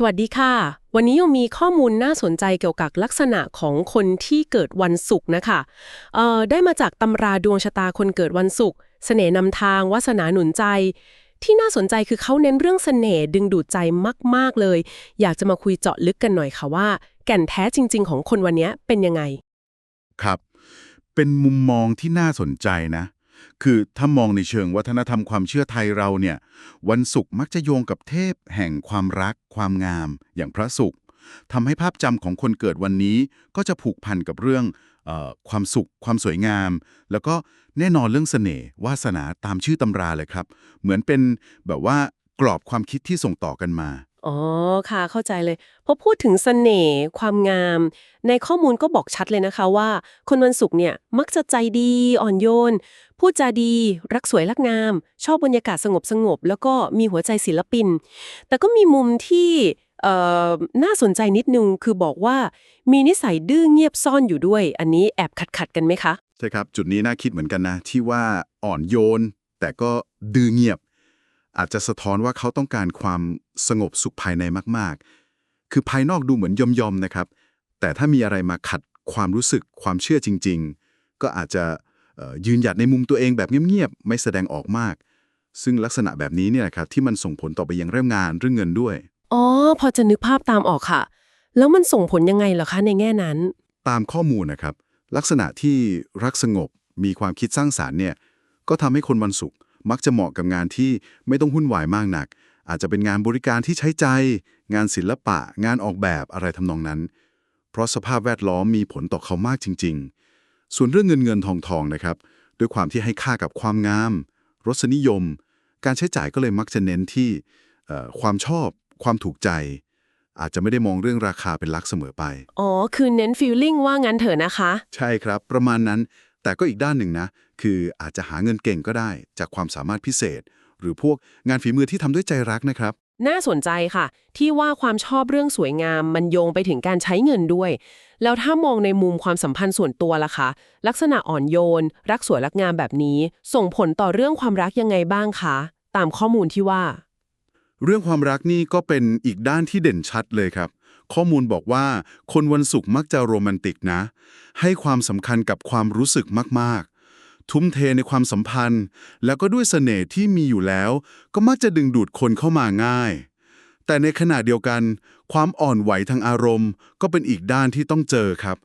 สวัสดีค่ะ วันนี้ยังมีข้อมูลน่าสนใจเกี่ยวกับลักษณะของคนที่เกิดวันศุกร์นะคะเอ่อได้มาจากตำราดวงชะตาคนเกิดวันศุกร์เสน่ห์นำทางวาสนาหนุนใจ ที่น่าสนใจคือเขาเน้นเรื่องเสน่ห์ดึงดูดใจมาก ๆ เลย อยากจะมาคุยเจาะลึกกันหน่อยค่ะว่า แก่นแท้จริง ๆ ของคนวันนี้เป็นยังไง ครับ เป็นมุมมองที่น่าสนใจนะ คือถ้ามองในเชิงวัฒนธรรมความเชื่อไทยเราเนี่ย วันศุกร์มักจะโยงกับเทพแห่งความรัก ความงาม อย่างพระศุกร์ทำให้ภาพจำของคนเกิดวันนี้ก็จะผูกพันกับเรื่องออความสุข ความสวยงาม แล้วก็แน่นอนเรื่องเสน่ห์วาสนาตามชื่อตำราเลยครับ เหมือนเป็นแบบว่ากรอบความคิดที่ส่งต่อกันมา อ๋อค่ะเข้าใจเลยพอพูดถึงเสน่ห์ความงาม ในข้อมูลก็บอกชัดเลยนะคะว่า คนวันศุกร์เนี่ยมักจะใจดีอ่อนโยน พูดจาดี รักสวยรักงาม ชอบบรรยากาศสงบสงบๆแล้วก็มีหัวใจศิลปิน แต่ก็มีมุมที่เอ่อน่าสนใจนิดนึงคือบอกว่ามีนิสัยดื้อเงียบซ่อนอยู่ด้วย อันนี้แอบขัดขัดกันไหมคะ ใช่ครับ จุดนี้น่าคิดเหมือนกันนะ ที่ว่าอ่อนโยน แต่ก็ดื้อเงียบ อาจจะสะท้อนว่าเขาต้องการความสงบสุขภายในมาก ๆ คือภายนอกดูเหมือนยอมๆนะครับ แต่ถ้ามีอะไรมาขัดความรู้สึกความเชื่อจริง ๆ ก็อาจจะเอ่อยืนหยัดในมุมตัวเองแบบเงียบๆไม่แสดงออกมาก ซึ่งลักษณะแบบนี้เนี่ยนะครับที่มันส่งผลต่อไปยังเรื่องงานเรื่องเงินด้วยอ๋อพอจะนึกภาพตามออกค่ะ แล้วมันส่งผลยังไงเหรอคะในแง่นั้น ตามข้อมูลนะครับ ลักษณะที่รักสงบมีความคิดสร้างสารรค์เนี่ยก็ทำให้คนวันศุกร์ มักจะเหมาะกับงานที่ไม่ต้องหุ้นวายมากหนัก อาจจะเป็นงานบริการที่ใช้ใจ งานศิลปะ งานออกแบบอะไรทำนองนั้น เพราะสภาพแวดล้อมมีผลต่อเขามากจริง ๆ ส่วนเรื่องเงินเงินทองทองนะครับ ด้วยความที่ให้ค่ากับความงาม รสนิยม การใช้จ่ายก็เลยมักจะเน้นที่เอ่อความชอบ ความถูกใจ อาจจะไม่ได้มองเรื่องราคาเป็นหลักเสมอไป อ๋อ คือเน้นฟีลลิ่งว่างั้นเถอะนะคะ ใช่ครับ ประมาณนั้น แต่ก็อีกด้านหนึ่งนะ คืออาจจะหาเงินเก่งก็ได้ จากความสามารถพิเศษ หรือพวกงานฝีมือที่ทำด้วยใจรักนะครับ น่าสนใจค่ะ ที่ว่าความชอบเรื่องสวยงามมันโยงไปถึงการใช้เงินด้วย แล้วถ้ามองในมุมความสัมพันธ์ส่วนตัวล่ะคะ ลักษณะอ่อนโยน รักสวยรักงามแบบนี้ ส่งผลต่อเรื่องความรักยังไงบ้างคะ ตามข้อมูลที่ว่า เรื่องความรักนี่ก็เป็นอีกด้านที่เด่นชัดเลยครับ ข้อมูลบอกว่า คนวันศุกร์มักจะโรแมนติกนะ ให้ความสำคัญกับความรู้สึกมากๆ ทุ่มเทในความสัมพันธ์ แล้วก็ด้วยเสน่ห์ที่มีอยู่แล้ว ก็มักจะดึงดูดคนเข้ามาง่าย แต่ในขณะเดียวกัน ความอ่อนไหวทางอารมณ์ ก็เป็นอีกด้านที่ต้องเจอครับ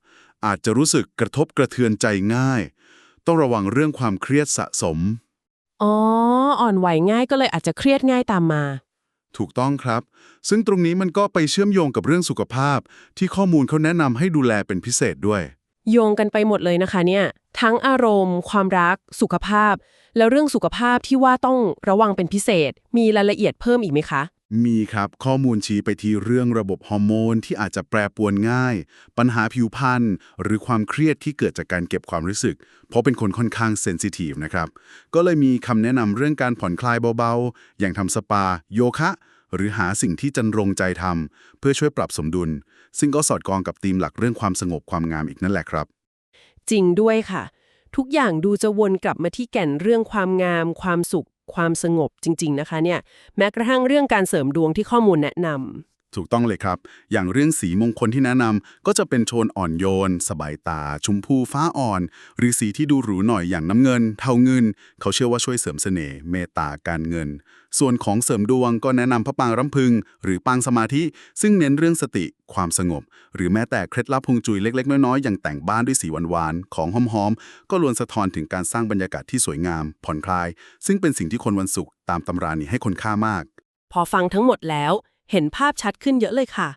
อาจจะรู้สึกกระทบกระเทือนใจง่าย ต้องระวังเรื่องความเครียดสะสมอ๋ออ่อนไหวง่ายก็เลยอาจจะเครียดง่ายตามมา ถูกต้องครับ ซึ่งตรงนี้มันก็ไปเชื่อมโยงกับเรื่องสุขภาพ ที่ข้อมูลเขาแนะนำให้ดูแลเป็นพิเศษด้วย โยงกันไปหมดเลยนะคะเนี่ยทั้งอารมณ์ ความรัก สุขภาพ แล้วเรื่องสุขภาพที่ว่าต้องระวังเป็นพิเศษ มีรายละเอียดเพิ่มอีกไหมคะมีครับข้อมูลชี้ไปที่เรื่องระบบฮอร์โมนที่อาจจะแปรปรวนง่าย ปัญหาผิวพรรณหรือความเครียดที่เกิดจากการเก็บความรู้สึก เพราะเป็นคนค่อนข้างเซนซิทีฟนะครับ ก็เลยมีคำแนะนำเรื่องการผ่อนคลายเบาๆ อย่างทำสปา โยคะ หรือหาสิ่งที่จันรงใจทำเพื่อช่วยปรับสมดุล ซึ่งก็สอดคล้องกับธีมหลักเรื่องความสงบความงามอีกนั่นแหละครับ จริงด้วยค่ะ ทุกอย่างดูจะวนกลับมาที่แก่นเรื่องความงาม ความสุข ความสงบจริง ๆ นะคะเนี่ยแม้กระทั่งเรื่องการเสริมดวงที่ข้อมูลแนะนำ ถูกต้องเลยครับ อย่างเรื่องสีมงคลที่แนะนำก็จะเป็นโทนอ่อนโยน สบายตา ชมพูฟ้าอ่อน หรือสีที่ดูหรูหน่อยอย่างน้ำเงิน เทาเงิน เขาเชื่อว่าช่วยเสริมเสน่ห์เมตตาการเงิน ส่วนของเสริมดวงก็แนะนำพระปางรำพึง หรือปางสมาธิ ซึ่งเน้นเรื่องสติ ความสงบ หรือแม้แต่เคล็ดลับฮวงจุยเล็ก ๆ น้อยๆอย่างแต่งบ้านด้วยสีหวานๆของหอมๆก็ล้วนสะท้อนถึงการสร้างบรรยากาศที่สวยงาม ผ่อนคลาย ซึ่งเป็นสิ่งที่คนวันศุกร์ตามตำรานี้ให้คนค่ามาก พอฟังทั้งหมดแล้ว เห็นภาพชัดขึ้นเยอะเลยค่ะ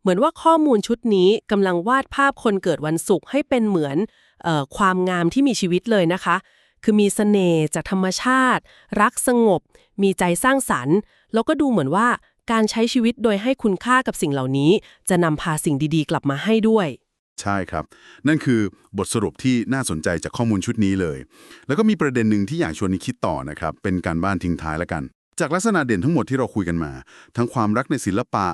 เหมือนว่าข้อมูลชุดนี้กำลังวาดภาพคนเกิดวันศุกร์ให้เป็นเหมือนออความงามที่มีชีวิตเลยนะคะ คือมีเสน่ห์จากธรรมชาติ รักสงบ มีใจสร้างสรรค์ แล้วก็ดูเหมือนว่าการใช้ชีวิตโดยให้คุณค่ากับสิ่งเหล่านี้ จะนำพาสิ่งดีๆ กลับมาให้ด้วยใช่ครับ นั่นคือบทสรุปที่น่าสนใจจากข้อมูลชุดนี้เลย แล้วก็มีประเด็นหนึ่งที่อยากชวนนิคิดต่อนะครับ เป็นการบ้านทิ้งท้ายแล้วกัน จากลักษณะเด่นทั้งหมดที่เราคุยกันมา ทั้งความรักในศิลปะ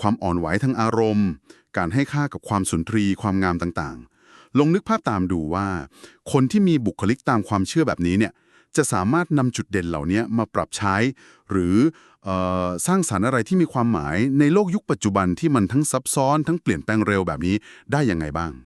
ความอ่อนไหวทางอารมณ์ การให้ค่ากับความสุนทรีความงามต่างๆ ลองนึกภาพตามดูว่า คนที่มีบุคลิกตามความเชื่อแบบนี้เนี่ยจะสามารถนำจุดเด่นเหล่านี้มาปรับใช้ หรือออสร้างสารรค์อะไรที่มีความหมายในโลกยุคปัจจุบันที่มันทั้งซับซ้อนทั้งเปลี่ยนแปลงเร็วแบบนี้ได้ยังไงบ้าง